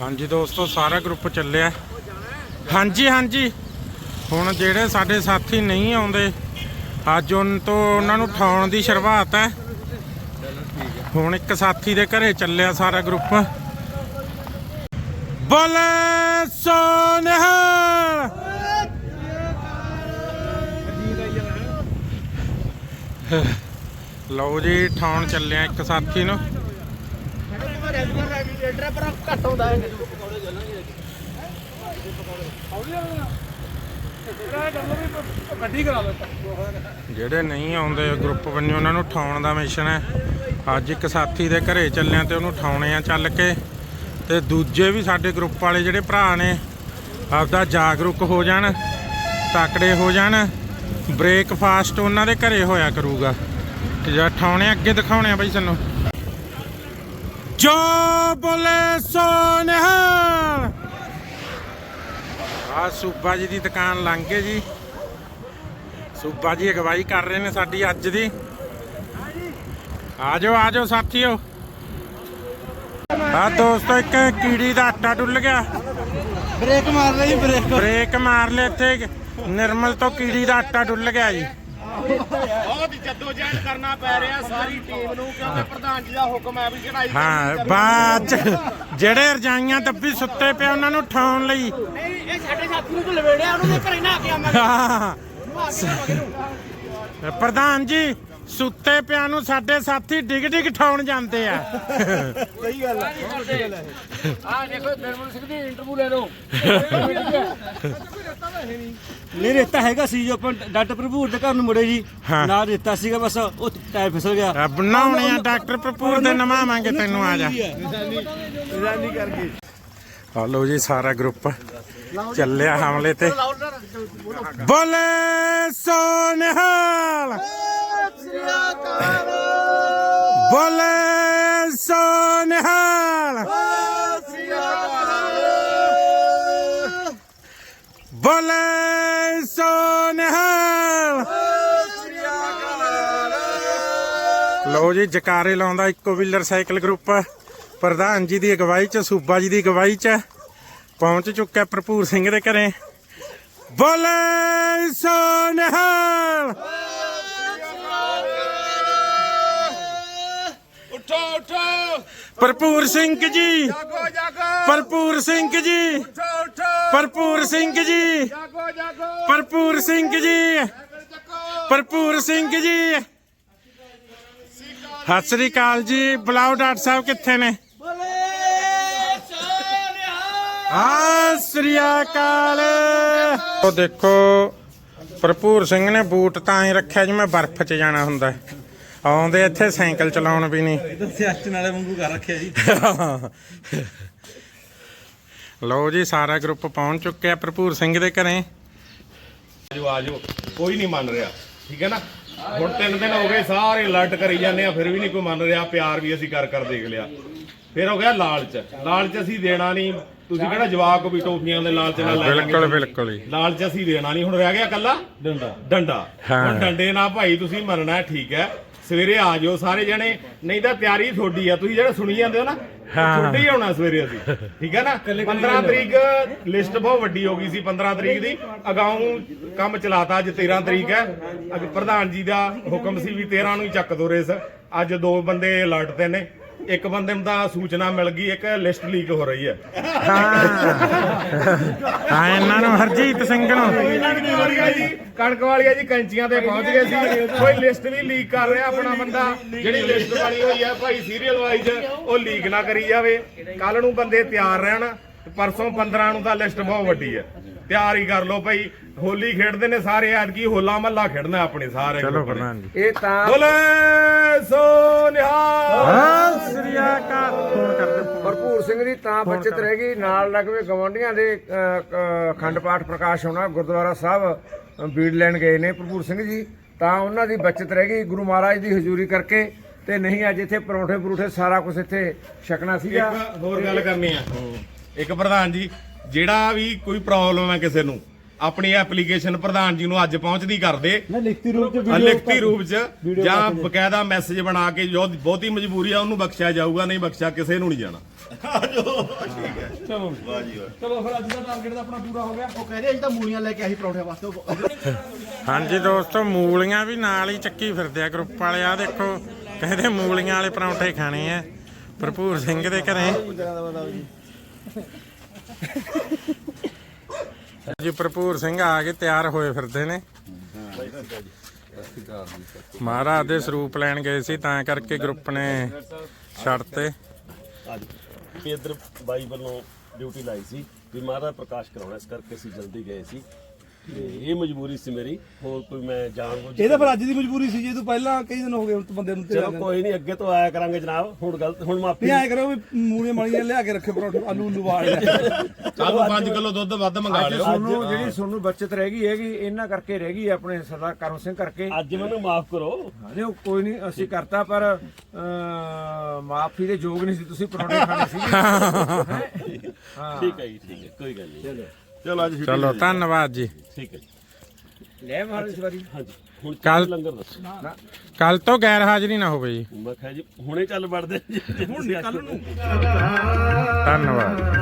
ਹਾਂਜੀ ਦੋਸਤੋ, ਸਾਰਾ ਗਰੁੱਪ ਚੱਲਿਆ। ਹਾਂਜੀ ਹਾਂਜੀ। ਹੁਣ ਜਿਹੜੇ ਸਾਡੇ ਸਾਥੀ ਨਹੀਂ ਆਉਂਦੇ, ਅੱਜ ਉਹਨਾਂ ਤੋਂ ਉਹਨਾਂ ਨੂੰ ਠਾਉਣ ਦੀ ਸ਼ੁਰੂਆਤ ਹੈ। ਹੁਣ ਇੱਕ ਸਾਥੀ ਦੇ ਘਰੇ ਚੱਲਿਆ ਸਾਰਾ ਗਰੁੱਪ ਬੋਲੇ ਸੋਨਿਹਾਲ! ਲਓ ਜੀ, ਠਾਉਣ ਚੱਲਿਆ ਇੱਕ ਸਾਥੀ ਨੂੰ। ਗੱਡੀ ਕਰਾ ਲਓ ਜਿਹੜੇ ਨਹੀਂ ਆਉਂਦੇ ਗਰੁੱਪ ਬੰਨਿਓ ਉਹਨਾਂ ਨੂੰ ਠਾਉਣ ਦਾ ਮਿਸ਼ਨ ਹੈ। ਅੱਜ ਇੱਕ ਸਾਥੀ ਦੇ ਘਰੇ ਚੱਲਿਆ ਤੇ ਉਹਨੂੰ ਠਾਉਣੇ ਆ ਚੱਲ ਕੇ। ਤੇ ਦੂਜੇ ਵੀ ਸਾਡੇ ਗਰੁੱਪ ਵਾਲੇ ਜਿਹੜੇ ਭਰਾ ਨੇ, ਆਪਦਾ ਜਾਗਰੂਕ ਹੋ ਜਾਣ, ਤਾਕੜੇ ਹੋ ਜਾਣ, ਬ੍ਰੇਕਫਾਸਟ ਉਹਨਾਂ ਦੇ ਘਰੇ ਹੋਇਆ ਕਰੂਗਾ। ਤੇ ਜਾਂ ਠਾਉਣੇ ਅੱਗੇ ਦਿਖਾਉਣੇ ਆ ਬਈ ਸਾਨੂੰ। ਜੋ ਬੋਲੇ ਸੋ ਨਿਹਾਲ ਆ ਸੂਬਾ ਜੀ ਦੀ ਦੁਕਾਨ ਲੰਘ ਗਏ ਜੀ। ਸੂਬਾ ਜੀ ਅਗਵਾਈ ਕਰ ਰਹੇ ਨੇ ਸਾਡੀ ਅੱਜ ਦੀ। ਆ ਜਾਓ ਆ ਜਾਓ ਸਾਥੀਓ। ਆ ਦੋਸਤੋ ਇੱਕ ਕੀੜੀ ਦਾ ਆਟਾ ਡੁੱਲ ਗਿਆ। ਬ੍ਰੇਕ ਮਾਰ ਲਈ ਬ੍ਰੇਕ। ਬ੍ਰੇਕ ਮਾਰ ਲਿਆ ਇੱਥੇ। ਨਿਰਮਲ ਤੋਂ ਕੀੜੀ ਦਾ ਆਟਾ ਡੁੱਲ ਗਿਆ ਜੀ। ਬਹੁਤ ਜਦੋਜਹਿਦ ਕਰਨਾ ਪੈ ਰਿਹਾ ਸਾਰੀ ਟੀਮ ਨੂੰ ਕਿਉਂਕਿ ਪ੍ਰਧਾਨ ਜੀ ਦਾ ਹੁਕਮ ਹੈ ਵੀ ਚੜਾਈ ਹਾਂ ਬਾਅਦ ਚ ਜਿਹੜੇ ਰਜਾਈਆਂ ਦੱਬੀ ਸੁੱਤੇ ਪਏ ਉਹਨਾਂ ਨੂੰ ਠਾਉਣ ਲਈ। ਨਹੀਂ ਇਹ ਸਾਡੇ ਸਾਥੀ ਨੂੰ ਲਵੇੜਿਆ ਉਹਨੂੰ ਦੇ ਘਰੇ ਨਾ ਕੇ ਆਵਾਂਗੇ। ਹਾਂ। ਪ੍ਰਧਾਨ ਜੀ ਸੁੱਤੇ ਪਿਆਂ ਨੂੰ ਸਾਡੇ ਸਾਥੀ ਡਿਗ ਡਿਗ ਠਾਉਣ ਜਾਂਦੇ ਆ। ਸਹੀ ਗੱਲ ਹੈ ਆ ਦੇਖੋ ਨਿਰਮਲ ਸਿੰਘ ਦੀ ਇੰਟਰਵਿਊ ਲੈ ਲਓ। ਨਹੀਂ ਰੇਤਾ ਹੈਗਾ ਸੀ ਜੋ ਆਪਾਂ ਡਾਕਟਰ ਪ੍ਰਭੂਰ ਦੇ ਘਰ ਨੂੰ ਮੁੜੇ ਜੀ। ਹਾਂ। ਨਾ ਰੇਤਾ ਸੀਗਾ ਬਸ ਉਹ ਟਾਇਰ ਫਿਸਲ ਗਿਆ। ਆ ਬਣਾਉਣੇ ਆ ਡਾਕਟਰ ਭਰਪੂਰ ਦੇ ਨਵਾਵਾਂਗੇ ਤੈਨੂੰ ਆ ਜਾ। ਨਿਸ਼ਾਨੀ ਕਰ ਗਈ ਆ ਲਓ ਜੀ ਸਾਰਾ ਗਰੁੱਪ ਚੱਲਿਆ ਹਮਲੇ ਤੇ। ਬੋਲੇ ਸੋਨਿਹਾਲ। ਬੋਲੇ ਸੋਨਿਹਾਲ। ਬੋਲੇ ਸੋਨਿਹਾਲ। ਲਓ ਜੀ, ਜਕਾਰੇ ਲਾਉਂਦਾ ਇੱਕੋ ਵੀਲਰ ਸਾਈਕਲ ਗਰੁੱਪ। ਪ੍ਰਧਾਨ ਜੀ ਦੀ ਅਗਵਾਈ ਚ, ਸੂਬਾ ਜੀ ਦੀ ਅਗਵਾਈ ਚ। ਪਹੁੰਚ ਚੁੱਕਾ ਭਰਪੂਰ ਸਿੰਘ ਦੇ ਘਰੇ। ਬੋਲੇ ਸੋਨਿਹਾਲ। ਉੱਠੋ ਉੱਠੋ ਭਰਪੂਰ ਸਿੰਘ ਜੀ। ਜਾਗੋ ਜਾਗੋ। ਭਰਪੂਰ ਸਿੰਘ ਜੀ। ਉੱਠੋ ਉੱਠੋ ਭਰਪੂਰ ਸਿੰਘ ਜੀ। ਜਾਗੋ ਜਾਗੋ। ਭਰਪੂਰ ਸਿੰਘ ਜੀ। ਭਰਪੂਰ ਸਿੰਘ ਜੀ। ਸਤਿ ਸ੍ਰੀ ਅਕਾਲ ਜੀ। ਬੁਲਾਓ ਡਾਕਟਰ ਸਾਹਿਬ ਕਿੱਥੇ ਨੇ? ਸਤਿ ਸ੍ਰੀ ਅਕਾਲ। ਉਹ ਦੇਖੋ ਭਰਪੂਰ ਸਿੰਘ ਨੇ ਬੂਟ ਤਾਂ ਹੀ ਰੱਖਿਆ ਜਿਵੇਂ ਬਰਫ਼ 'ਚ ਜਾਣਾ ਹੁੰਦਾ। ਹੈ। ਆਉਂਦੇ ਇੱਥੇ ਸਾਈਕਲ ਚਲਾਉਣ ਵੀ ਨਹੀਂ। ਸਿਆਚਨ ਵਾਲੇ ਵਾਂਗੂ ਕਰ ਰੱਖਿਆ ਜੀ। ਲਓ ਜੀ ਸਾਰਾ ਗਰੁੱਪ ਪਹੁੰਚ ਚੁੱਕਿਆ ਭਰਪੂਰ ਸਿੰਘ ਦੇ ਘਰੇ। ਆਜੋ ਆਜੋ। ਕੋਈ ਨਹੀਂ ਮੰਨ ਰਿਹਾ ਠੀਕ ਹੈ ਨਾ? ਹੁਣ ਤਿੰਨ ਦਿਨ ਹੋ ਗਏ ਸਾਰੇ ਅਲਰਟ ਕਰੀ ਜਾਂਦੇ ਆ ਫਿਰ ਵੀ ਨਹੀਂ ਕੋਈ ਮੰਨ ਰਿਹਾ ਪਿਆਰ ਵੀ ਅਸੀਂ ਕਰ ਕਰ ਦੇਖ ਲਿਆ। ਫਿਰ ਹੋ ਗਿਆ ਲਾਲਚ। ਲਾਲਚ ਅਸੀਂ ਦੇਣਾ ਨਹੀਂ। ਤੁਸੀਂ ਕਿਹੜਾ ਜਵਾਕ ਵੀ ਟੋਫੀਆਂ ਦੇ ਲਾਲਚ ਨਾਲ ਲੈ ਬਿਲਕੁਲ ਬਿਲਕੁਲ ਜੀ। ਲਾਲਚ ਅਸੀਂ ਦੇਣਾ ਨਹੀਂ। ਹੁਣ ਰਹਿ ਗਿਆ ਕੱਲਾ ਡੰਡਾ। ਡੰਡਾ। ਹਾਂ। ਹੁਣ ਡੰਡੇ ਨਾਲ ਭਾਈ ਤੁਸੀਂ ਮੰਨਣਾ ਹੈ, ਠੀਕ ਹੈ। ਸਵੇਰੇ ਆ ਜਾਓ ਸਾਰੇ ਜਣੇ ਨਹੀਂ ਤਾਂ ਤਿਆਰੀ ਤੁਹਾਡੀ ਆ ਤੁਸੀਂ ਜਿਹੜਾ ਸੁਣੀ ਜਾਂਦੇ ਹੋ ਨਾ ਹਾਂ। ਤੁਹਾਡੇ ਹੀ ਆਉਣਾ ਸਵੇਰੇ ਅਸੀਂ ਠੀਕ ਹੈ ਨਾ? 15 ਤਰੀਕ ਲਿਸਟ ਬਹੁਤ ਵੱਡੀ ਹੋ ਗਈ ਸੀ 15 ਤਰੀਕ ਦੀ। ਅਗਾਊਂ ਕੰਮ ਚਲਾਤਾ ਅੱਜ 13 ਤਰੀਕ ਹੈ। ਅੱਜ ਪ੍ਰਧਾਨ ਜੀ ਦਾ ਹੁਕਮ ਸੀ ਵੀ 13 ਨੂੰ ਹੀ ਚੱਕ ਦੋ ਰੇਸ। ਅੱਜ ਦੋ ਬੰਦੇ ਅਲਰਟ ਤੇ ਨੇ। ਇੱਕ ਬੰਦੇ ਨੂੰ ਤਾਂ ਸੂਚਨਾ ਮਿਲ ਗਈ ਇੱਕ ਲਿਸਟ ਲੀਕ ਹੋ ਰਹੀ ਹੈ। ਹਾਂ। ਇਹਨਾਂ ਨੂੰ ਹਰਜੀਤ ਸਿੰਘ ਨੂੰ। ਕਣਕ ਵਾਲੀਆ ਜੀ ਕੈਂਚੀਆਂ ਤੇ ਪਹੁੰਚ ਗਏ ਸੀ। ਕੋਈ ਲਿਸਟ ਵੀ ਲੀਕ ਕਰ ਰਿਹਾ ਆਪਣਾ ਬੰਦਾ। ਜਿਹੜੀ ਲਿਸਟ ਬਣੀ ਹੋਈ ਹੈ ਭਾਈ ਸੀਰੀਅਲ ਵਾਈਜ਼ ਉਹ ਲੀਕ ਨਾ ਕਰੀ ਜਾਵੇ। ਕੱਲ ਨੂੰ ਬੰਦੇ ਤਿਆਰ ਰਹਿਣ। ਤੇ ਪਰਸੋਂ 15 ਨੂੰ ਤਾਂ ਲਿਸਟ ਬਹੁਤ ਵੱਡੀ ਹੈ। ਤਿਆਰ ਕਰ ਲਓ ਭਾਈ ਹੋਲੀ ਖੇਡਦੇ ਨੇ ਸਾਰੇ ਐਤਕੀ ਹੋਲਾ ਮਹੱਲਾ ਖੇਡਣਾ ਆਪਣੇ ਸਾਰੇ ਚਲੋ। ਪ੍ਰਧਾਨ ਜੀ। ਇਹ ਤਾਂ ਬੋਲੇ ਸੋ ਨਿਹਾਲ। ਸ੍ਰੀ ਅਕਾਲ। ਫੋਨ ਕਰ ਦਿਓ। ਭਰਪੂਰ ਸਿੰਘ ਦੀ ਤਾਂ ਬਚਤ ਰਹਿ ਗਈ ਨਾਲ ਲੱਗਵੇਂ ਗਵਾਂਢੀਆਂ ਦੇ ਅਖੰਡ ਪਾਠ ਪ੍ਰਕਾਸ਼ ਹੋਣਾ। ਗੁਰਦੁਆਰਾ ਸਾਹਿਬ ਬੀੜ ਲੈਣ ਗਏ ਨੇ ਭਰਪੂਰ ਸਿੰਘ ਜੀ। ਤਾਂ ਉਹਨਾਂ ਦੀ ਬਚਤ ਰਹਿ ਗਈ ਗੁਰੂ ਮਹਾਰਾਜ ਦੀ ਹਜ਼ੂਰੀ ਕਰਕੇ। ਤੇ ਨਹੀਂ ਅੱਜ ਇੱਥੇ ਪਰੌਂਠੇ ਪਰੂਠੇ ਸਾਰਾ ਕੁਝ ਇੱਥੇ ਛਕਣਾ ਸੀਗਾ। ਇੱਕ ਹੋਰ ਗੱਲ ਕਰਨੀ ਆ। ਇੱਕ ਪ੍ਰਧਾਨ ਜੀ ਜਿਹੜਾ ਵੀ ਕੋਈ ਪ੍ਰੋਬਲਮ ਹੈ ਕਿਸੇ ਨੂੰ ਆਪਣੀ ਐਪਲੀਕੇਸ਼ਨ ਪ੍ਰਧਾਨ ਜੀ ਨੂੰ ਅੱਜ ਪਹੁੰਚਦੀ ਕਰਦੇ। ਨਾ ਲਿਖਤੀ ਰੂਪ ਚ ਆ ਲਿਖਤੀ ਰੂਪ ਚ ਜਾਂ ਬਕਾਇਦਾ ਮੈਸੇਜ ਬਣਾ ਕੇ ਜੋ ਬਹੁਤੀ ਮਜਬੂਰੀ ਆ ਉਹਨੂੰ ਬਖਸ਼ਿਆ ਜਾਊਗਾ ਨਹੀਂ ਬਖਸ਼ਿਆ ਕਿਸੇ ਨੂੰ ਨਹੀਂ ਜਾਣਾ। ਚਲੋ ਵਾਹ ਜੀ ਵਾਹ। ਚਲੋ ਫਿਰ ਅੱਜ ਦਾ ਟਾਰਗੇਟ ਤਾਂ ਆਪਣਾ ਪੂਰਾ ਹੋ ਗਿਆ। ਉਹ ਕਹਿੰਦੇ ਅਸੀਂ ਤਾਂ ਮੂਲੀਆਂ ਲੈ ਕੇ ਆਹੀ ਪਰੌਂਠੇ ਵਾਸਤੇ ਉਹ- ਹਾਂਜੀ ਦੋਸਤੋ ਮੂਲੀਆਂ ਵੀ ਨਾਲ ਹੀ ਚੱਕੀ ਫਿਰਦੇ ਆ ਗਰੁੱਪ ਵਾਲੇ। ਆ ਦੇਖੋ ਕਹਿੰਦੇ ਮੂਲੀਆਂ ਵਾਲੇ ਪਰੌਂਠੇ ਖਾਣੇ ਆ। ਭਰਪੂਰ ਸਿੰਘ ਦੇ ਘਰੇ। ਜੀ, ਭਰਪੂਰ ਸਿੰਘ ਆ ਕੇ ਤਿਆਰ ਹੋਏ ਫਿਰਦੇ ਨੇ। ਮਹਾਰਾਜ ਦੇ ਸਰੂਪ ਲੈਣ ਗਏ ਸੀ, ਤਾਂ ਕਰਕੇ ਗਰੁੱਪ ਨੇ ਛੱਡਤੇ ਅੱਜ ਵੀ ਬਾਈ ਵੱਲੋਂ ਡਿਊਟੀ ਲਾਈ ਸੀ ਵੀ ਮਹਾਰਾਜ ਪ੍ਰਕਾਸ਼ ਕਰਾਉਣਾ, ਇਸ ਕਰਕੇ ਅਸੀਂ ਜਲਦੀ ਗਏ ਸੀ। ਤੇ ਇਹ ਮਜਬੂਰੀ ਸੀ ਮੇਰੀ। ਹੋਰ ਕੋਈ ਮੈਂ ਜਾਣ ਬੁੱਝ ਇਹ ਤਾਂ ਫਿਰ ਅੱਜ ਦੀ ਮਜਬੂਰੀ ਸੀ ਜੇ ਤੂੰ ਪਹਿਲਾਂ ਕਈ ਦਿਨ ਹੋ ਗਏ ਹੁਣ ਤੂੰ ਬੰਦੇ ਨੂੰ ਤੇ ਚਲੋ ਕੋਈ ਨਹੀਂ ਅੱਗੇ ਤੋਂ ਆਇਆ ਕਰਾਂਗੇ ਜਨਾਬ ਹੁਣ ਗਲਤ ਹੁਣ ਮਾਫੀ ਨਹੀਂ ਆਇਆ ਕਰੋ ਵੀ ਮੂਲੀਆਂ ਮਾਲੀਆਂ ਲਿਆ ਕੇ ਰੱਖੇ ਪਰੌਂਠੇ ਆਲੂ ਉਲੂ ਵਾਲ। ਸਾਨੂੰ 5 ਕਿਲੋ ਦੁੱਧ ਵੱਧ ਮੰਗਾ ਅੱਜ ਤੁਹਾਨੂੰ ਜਿਹੜੀ ਤੁਹਾਨੂੰ ਬਚਤ ਰਹਿ ਗਈ ਹੈਗੀ ਇਹਨਾਂ ਕਰਕੇ ਰਹਿ ਗਈ ਆਪਣੇ ਸਰਦਾਰ ਕਰਮ ਸਿੰਘ ਕਰਕੇ। ਅੱਜ ਮੈਨੂੰ ਮਾਫ ਕਰੋ। ਨਹੀਂ ਕੋਈ ਨਹੀਂ ਅਸੀਂ ਕਰਤਾ ਪਰ ਮਾਫੀ ਦੇ ਯੋਗ ਨਹੀਂ ਸੀ ਤੁਸੀਂ ਪਰੌਂਠੇ ਖਾਣੇ ਸੀ। ਠੀਕ ਹੈ ਜੀ ਠੀਕ ਹੈ ਕੋਈ ਗੱਲ ਨਹੀਂ। ਚਲੋ। ਅੱਜ ਚਲੋ ਧੰਨਵਾਦ ਜੀ। ਠੀਕ ਹੈ ਜੀ। ਲੈ ਮਹਾਰਾਜ ਇਸ ਵਾਰੀ। ਹਾਂਜੀ ਹੁਣ ਕੱਲ ਲੰਗਰ ਦੱਸੋ। ਕੱਲ ਤੋਂ ਗੈਰ ਹਾਜ਼ਰੀ ਨਾ ਹੋਵੇ ਜੀ। ਮੈਂ ਕਿਹਾ ਜੀ ਹੁਣੇ ਚੱਲ ਵੜਦੇ। ਹੁਣ ਕੱਲ ਨੂੰ। ਧੰਨਵਾਦ।